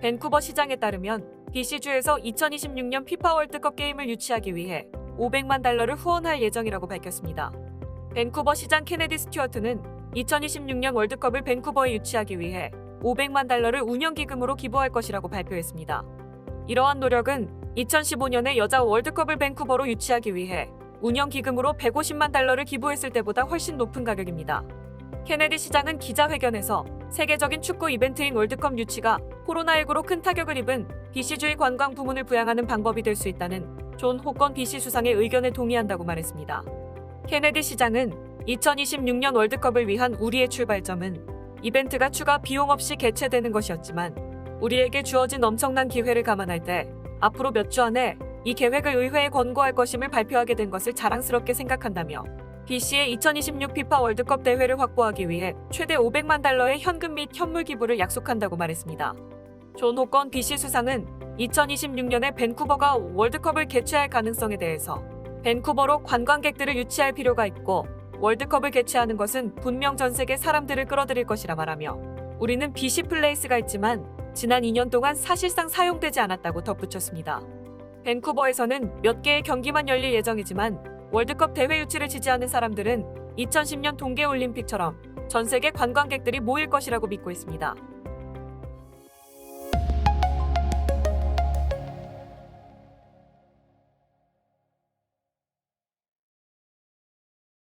밴쿠버 시장에 따르면 BC주에서 2026년 피파 월드컵 게임을 유치하기 위해 500만 달러를 후원할 예정이라고 밝혔습니다. 밴쿠버 시장 케네디 스튜어트는 2026년 월드컵을 밴쿠버에 유치하기 위해 500만 달러를 운영기금으로 기부할 것이라고 발표했습니다. 이러한 노력은 2015년에 여자 월드컵을 밴쿠버로 유치하기 위해 운영기금으로 150만 달러를 기부했을 때보다 훨씬 높은 가격입니다. 케네디 시장은 기자회견에서 세계적인 축구 이벤트인 월드컵 유치가 코로나19로 큰 타격을 입은 BC주의 관광 부문을 부양하는 방법이 될 수 있다는 존 호건 BC 수상의 의견에 동의한다고 말했습니다. 케네디 시장은 2026년 월드컵을 위한 우리의 출발점은 이벤트가 추가 비용 없이 개최되는 것이었지만 우리에게 주어진 엄청난 기회를 감안할 때 앞으로 몇 주 안에 이 계획을 의회에 권고할 것임을 발표하게 된 것을 자랑스럽게 생각한다며 BC의 2026 피파 월드컵 대회를 확보하기 위해 최대 500만 달러의 현금 및 현물 기부를 약속한다고 말했습니다. 존 호건 BC 수상은 2026년에 밴쿠버가 월드컵을 개최할 가능성에 대해서 밴쿠버로 관광객들을 유치할 필요가 있고 월드컵을 개최하는 것은 분명 전 세계 사람들을 끌어들일 것이라 말하며 우리는 BC 플레이스가 있지만 지난 2년 동안 사실상 사용되지 않았다고 덧붙였습니다. 밴쿠버에서는 몇 개의 경기만 열릴 예정이지만 월드컵 대회 유치를 지지하는 사람들은 2010년 동계올림픽처럼 전 세계 관광객들이 모일 것이라고 믿고 있습니다.